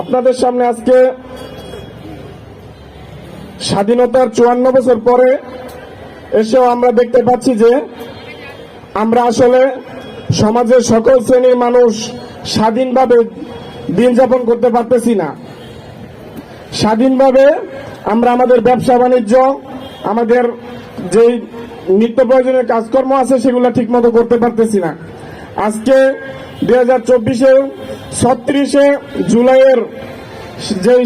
আপনাদের সামনে আজকে স্বাধীনতার চুয়ান্ন বছর পরে এসেও আমরা দেখতে পাচ্ছি যে আমরা আসলে সমাজের সকল শ্রেণির মানুষ স্বাধীনভাবে দিন যাপন করতে পারতেছি না। স্বাধীনভাবে আমরা আমাদের ব্যবসা বাণিজ্য, আমাদের যে নিত্য প্রয়োজনীয় কাজকর্ম আছে সেগুলো ঠিকমতো করতে পারতেছি না। আজকে দুই হাজার চব্বিশে ছত্রিশে জুলাইয়ের যে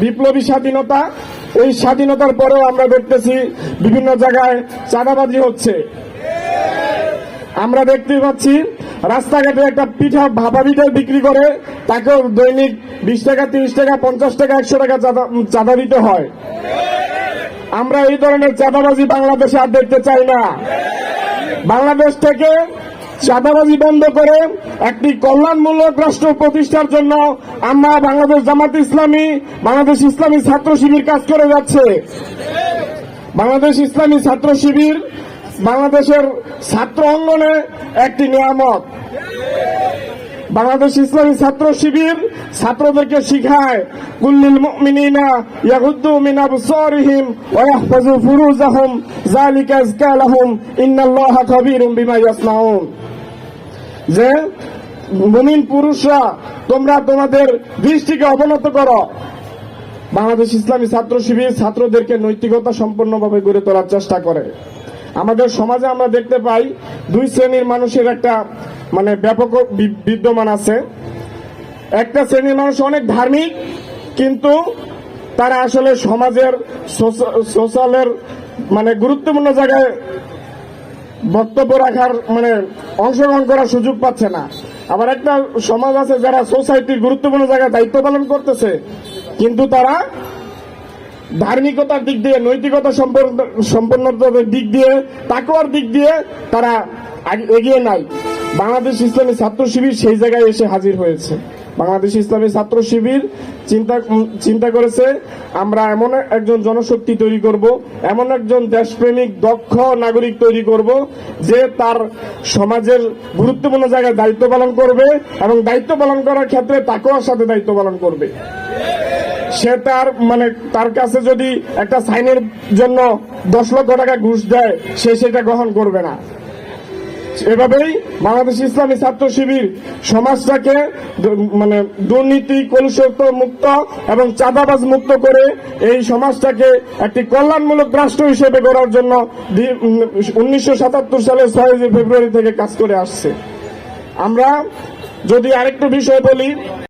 বিপ্লবী স্বাধীনতা এই স্বাধীনতার পরেও আমরা দেখতেছি বিভিন্ন জায়গায় চাঁদাবাজি হচ্ছে। আমরা দেখতে পাচ্ছি, রাস্তাঘাটে একটা পিঠা ভাপা পিঠা বিক্রি করে তাকেও দৈনিক বিশ টাকা, তিরিশ টাকা, পঞ্চাশ টাকা, একশো টাকা চাঁদা- দিতে হয়। আমরা এই ধরনের চাঁদাবাজি বাংলাদেশে আর দেখতে চাই না। বাংলাদেশ থেকে চাঁদাবাজি বন্ধ করে একটি কল্যাণমূলক রাষ্ট্র প্রতিষ্ঠার জন্য আমরা বাংলাদেশ জামাত ইসলামী, বাংলাদেশ ইসলামী ছাত্র শিবির কাজ করে যাচ্ছে। বাংলাদেশ ইসলামী ছাত্র শিবির বাংলাদেশের ছাত্র অঙ্গনে একটি নিয়ামত। বাংলাদেশ ইসলামী ছাত্র শিবির ছাত্রদেরকে শিখায়, কুল্লিল মুমিনিনা মিন আবসারিহিম ওয়া ফুরুজাহুম, যালিকা লাহুম ইন্নাল্লাহা খাবীরুম বিমা ইয়াসনাউন। যে মুমিন পুরুষরা, তোমরা তোমাদের দৃষ্টিকে অবনত করো। বাংলাদেশ ইসলামী ছাত্র শিবির ছাত্রদেরকে নৈতিকতা সম্পন্নভাবে গড়ে তোলার চেষ্টা করে। আমাদের সমাজে আমরা দেখতে পাই, দুই শ্রেণির মানুষের একটা মানে ব্যাপক বিদ্যমান আছে। একটা শ্রেণির মানুষ অনেক ধার্মিক, কিন্তু তারা আসলে সমাজের সোশ্য- সোশ্যালের মানে গুরুত্বপূর্ণ জায়গায় বক্তব্য রাখার মানে অংশগ্রহণ করার সুযোগ পাচ্ছে না। আবার একটা সমাজ আছে যারা সোসাইটির গুরুত্বপূর্ণ জায়গায় দায়িত্ব পালন করতেছে, কিন্তু তারা ধার্মিকতার দিক দিয়ে, নৈতিকতা সম্পন্ন- সম্পন্নতার দিক দিয়ে, তাকওয়ার দিক দিয়ে তারা এগিয়ে নাই। বাংলাদেশ ইসলামী ছাত্র শিবির সেই জায়গায় এসে হাজির হয়েছে। বাংলাদেশ ইসলামী ছাত্র শিবির চিন্তা চিন্তা করেছে, আমরা এমন একজন জনশক্তি তৈরি করব, এমন একজন দেশপ্রেমিক, দক্ষ নাগরিক তৈরি করব, যে তার সমাজের গুরুত্বপূর্ণ জায়গায় দায়িত্ব পালন করবে এবং দায়িত্ব পালন করার ক্ষেত্রে তাকেও সাথে দায়িত্ব পালন করবে। সে তার মানে তার কাছে যদি একটা সাইনের জন্য দশ লক্ষ টাকা ঘুষ দেয়, সে সেটা গ্রহণ করবে না। এভাবেই বাংলাদেশ ইসলামী ছাত্র শিবির সমাজটাকে মানে দুর্নীতি কলুষত্ব মুক্ত এবং চাঁদাবাজ মুক্ত করে এই সমাজটাকে একটি কল্যাণমূলক রাষ্ট্র হিসেবে গড়ার জন্য উনিশশো সাতাত্তর সালের ছয় ফেব্রুয়ারি থেকে কাজ করে আসছে। আমরা যদি আরেকটু বিষয় বলি